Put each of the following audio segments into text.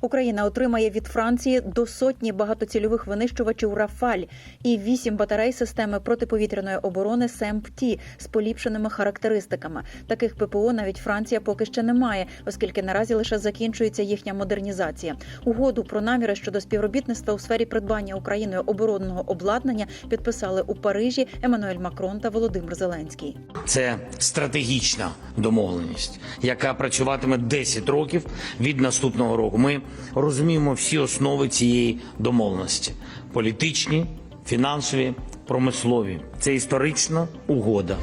Україна отримає від Франції до сотні багатоцільових винищувачів Рафаль і вісім батарей системи протиповітряної оборони СЕМПТІ з поліпшеними характеристиками. Таких ППО навіть Франція поки ще не має, оскільки наразі лише закінчується їхня модернізація. Угоду про наміри щодо співробітництва у сфері придбання Україною оборонного обладнання підписали у Парижі Еммануель Макрон та Володимир Зеленський. Це стратегічна домовленість, яка працюватиме 10 років від наступного року. Ми розуміємо всі основи цієї домовленості: політичні, фінансові, промислові. Це історична угода.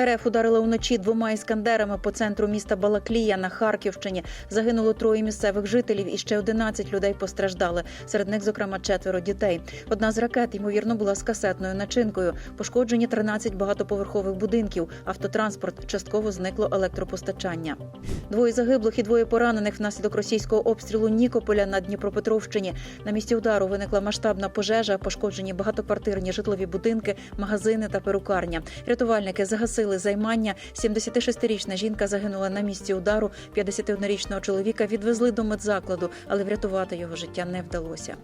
РФ ударила уночі двома іскандерами по центру міста Балаклія на Харківщині. Загинуло троє місцевих жителів і ще 11 людей постраждали. Серед них, зокрема, четверо дітей. Одна з ракет, ймовірно, була з касетною начинкою. Пошкоджені 13 багатоповерхових будинків. Автотранспорт частково зникло електропостачання. Двоє загиблих і двоє поранених внаслідок російського обстрілу Нікополя на Дніпропетровщині. На місці удару виникла масштабна пожежа, пошкоджені багатоквартирні житлові будинки, магазини та перукарня. Рятувальники загасили займання. 76-річна жінка загинула на місці удару. 51-річного чоловіка відвезли до медзакладу, але врятувати його життя не вдалося.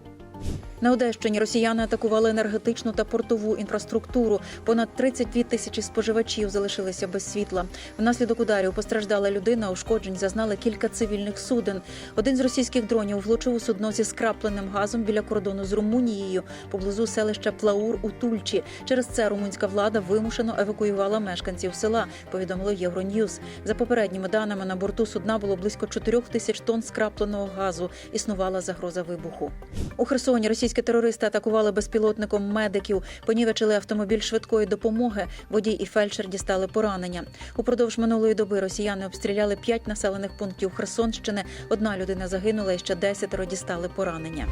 На Одещині росіяни атакували енергетичну та портову інфраструктуру. Понад 32 тисячі споживачів залишилися без світла. Внаслідок ударів постраждала людина. Ушкоджень зазнали кілька цивільних суден. Один з російських дронів влучив у судно зі скрапленим газом біля кордону з Румунією поблизу селища Плаур у Тульчі. Через це румунська влада вимушено евакуювала мешканців села. Повідомило Євроньюз. За попередніми даними на борту судна було близько 4 тисяч тонн скрапленого газу. Існувала загроза вибуху. У Херсоні російські терористи атакували безпілотником медиків, понівечили автомобіль швидкої допомоги. Водій і фельдшер дістали поранення. Упродовж минулої доби росіяни обстріляли п'ять населених пунктів Херсонщини. Одна людина загинула і ще десятеро дістали поранення.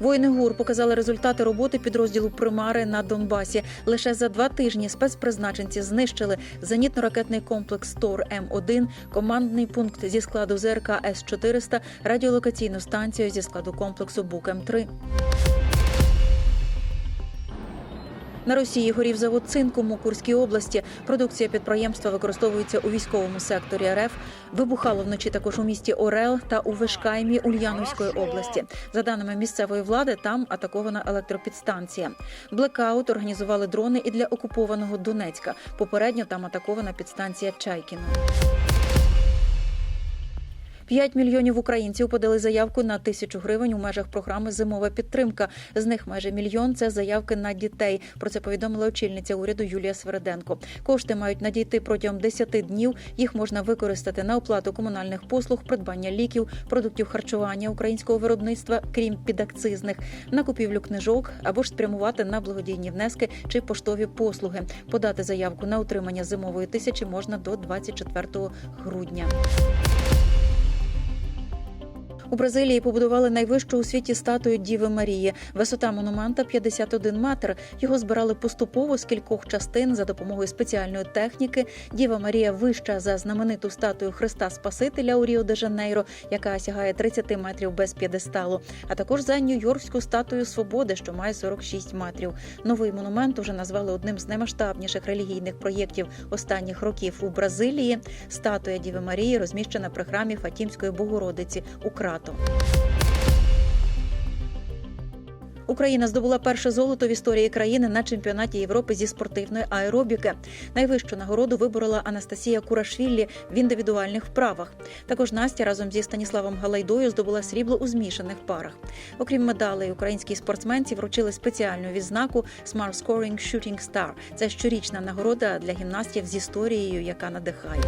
Воїни ГУР показали результати роботи підрозділу Примари на Донбасі. Лише за два тижні спецпризначенці знищили зенітно-ракетний комплекс Тор М1, командний пункт зі складу ЗРК С 400 радіолокаційну станцію зі складу комплексу Бук М3. На Росії горів завод цинку у Курській області. Продукція підприємства використовується у військовому секторі РФ. Вибухало вночі також у місті Орел та у Вишкаймі Ульяновської області. За даними місцевої влади, там атакована електропідстанція. Блекаут організували дрони і для окупованого Донецька. Попередньо там атакована підстанція Чайкіно. 5 мільйонів українців подали заявку на тисячу гривень у межах програми Зимова підтримка. З них майже мільйон це заявки на дітей. Про це повідомила очільниця уряду Юлія Свереденко. Кошти мають надійти протягом 10 днів. Їх можна використати на оплату комунальних послуг, придбання ліків, продуктів харчування українського виробництва, крім підакцизних, на купівлю книжок або ж спрямувати на благодійні внески чи поштові послуги. Подати заявку на отримання зимової тисячі можна до 24 грудня. У Бразилії побудували найвищу у світі статую Діви Марії. Висота монумента 51 метр. Його збирали поступово з кількох частин за допомогою спеціальної техніки. Діва Марія вища за знамениту статую Христа Спасителя у Ріо де Жанейро, яка сягає 30 метрів без п'єдесталу, а також за Нью-Йоркську статую Свободи, що має 46 метрів. Новий монумент уже назвали одним з наймасштабніших релігійних проєктів останніх років у Бразилії. Статуя Діви Марії розміщена при храмі Фатімської Богородиці у Крато. Україна здобула перше золото в історії країни на чемпіонаті Європи зі спортивної аеробіки. Найвищу нагороду виборола Анастасія Курашвілі в індивідуальних вправах. Також Настя разом зі Станіславом Галайдою здобула срібло у змішаних парах. Окрім медалей, українській спортсменці вручили спеціальну відзнаку Smart Scoring Shooting Star. Це щорічна нагорода для гімнастів з історією, яка надихає.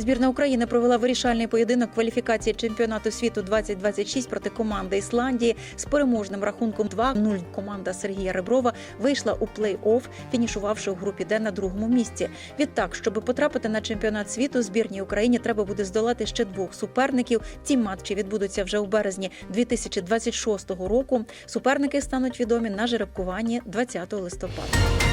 Збірна України провела вирішальний поєдинок кваліфікації чемпіонату світу 2026 проти команди Ісландії з переможним рахунком 2-0. Команда Сергія Реброва вийшла у плей-офф, фінішувавши у групі Д на другому місці. Відтак, щоб потрапити на чемпіонат світу, збірній Україні треба буде здолати ще двох суперників. Ці матчі відбудуться вже у березні 2026 року. Суперники стануть відомі на жеребкуванні 20 листопада.